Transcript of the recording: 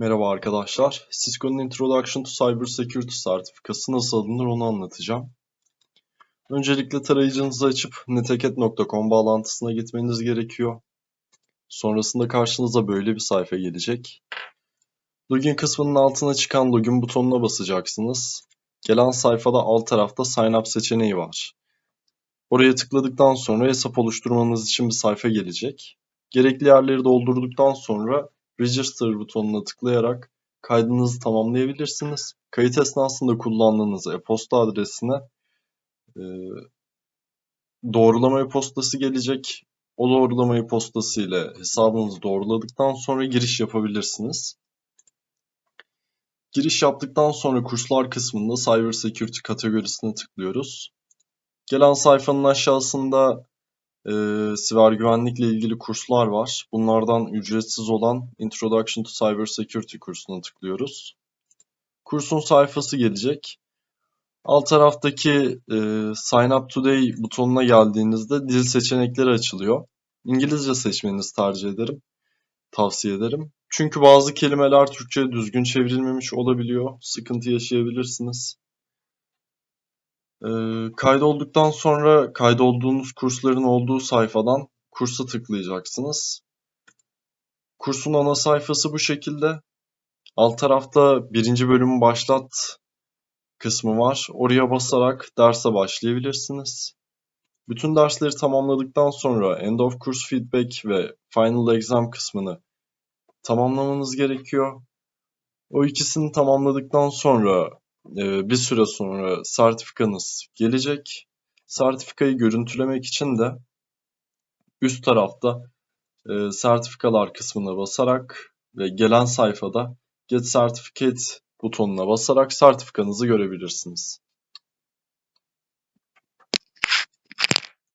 Merhaba arkadaşlar. Cisco'nun Introduction to Cybersecurity sertifikası nasıl alınır onu anlatacağım. Öncelikle tarayıcınızı açıp neteket.com bağlantısına gitmeniz gerekiyor. Sonrasında karşınıza böyle bir sayfa gelecek. Login kısmının altına çıkan login butonuna basacaksınız. Gelen sayfada alt tarafta Sign Up seçeneği var. Oraya tıkladıktan sonra hesap oluşturmanız için bir sayfa gelecek. Gerekli yerleri doldurduktan sonra Register butonuna tıklayarak kaydınızı tamamlayabilirsiniz. Kayıt esnasında kullandığınız e-posta adresine e, doğrulama e-postası gelecek. O doğrulama e-postası ile hesabınızı doğruladıktan sonra giriş yapabilirsiniz. Giriş yaptıktan sonra kurslar kısmında Cyber Security kategorisine tıklıyoruz. Gelen sayfanın aşağısında e, siber güvenlikle ilgili kurslar var. Bunlardan ücretsiz olan Introduction to Cyber Security kursuna tıklıyoruz. Kursun sayfası gelecek. Alt taraftaki e, Sign Up Today butonuna geldiğinizde dil seçenekleri açılıyor. İngilizce seçmenizi tercih ederim. Tavsiye ederim. Çünkü bazı kelimeler Türkçe'ye düzgün çevrilmemiş olabiliyor. Sıkıntı yaşayabilirsiniz. Ee, kaydolduktan sonra kaydolduğunuz kursların olduğu sayfadan kursa tıklayacaksınız. Kursun ana sayfası bu şekilde. Alt tarafta birinci bölümü başlat kısmı var. Oraya basarak derse başlayabilirsiniz. Bütün dersleri tamamladıktan sonra End of Course Feedback ve Final Exam kısmını tamamlamanız gerekiyor. O ikisini tamamladıktan sonra e, bir süre sonra sertifikanız gelecek. Sertifikayı görüntülemek için de üst tarafta e, sertifikalar kısmına basarak ve gelen sayfada Get Certificate butonuna basarak sertifikanızı görebilirsiniz.